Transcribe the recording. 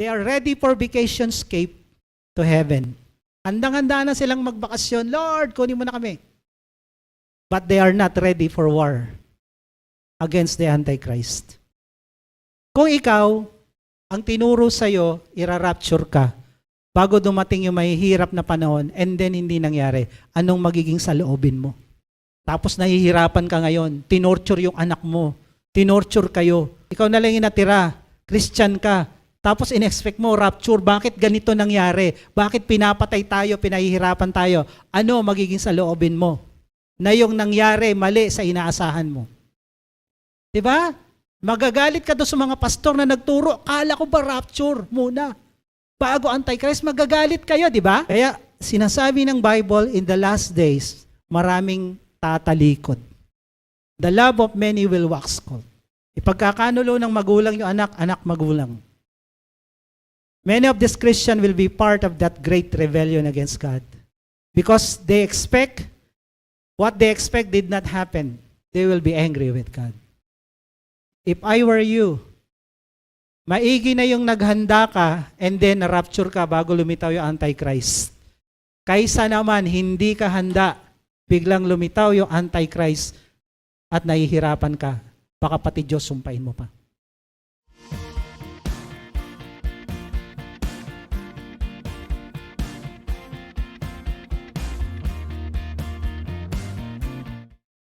They are ready for vacationscape to heaven. Handang-handa na silang magbakasyon. Lord, kunin mo na kami. But they are not ready for war against the Antichrist. Kung ikaw, ang tinuro sa'yo, irarapture ka bago dumating yung mahihirap na panahon and then hindi nangyari, anong magiging saloobin mo? Tapos nahihirapan ka ngayon, tinorture yung anak mo, tinorture kayo, ikaw na lang yung natira, Christian ka, tapos in-expect mo, rapture, bakit ganito nangyari? Bakit pinapatay tayo, pinahihirapan tayo? Ano magiging saloobin mo? Na yung nangyari, mali sa inaasahan mo. ba? Magagalit ka doon sa mga pastor na nagturo, kala ko ba rapture muna? Bago Antichrist, magagalit kayo, di ba? Kaya sinasabi ng Bible, in the last days, maraming tatalikod. The love of many will wax cold. Ipagkakanulo ng magulang yung anak, anak magulang. Many of these Christians will be part of that great rebellion against God. Because they expect, what they expect did not happen. They will be angry with God. If I were you, maigi na yung naghanda ka and then rapture ka bago lumitaw yung Antichrist. Kaysa naman hindi ka handa, biglang lumitaw yung Antichrist at nahihirapan ka, baka pati Diyos sumpain mo pa.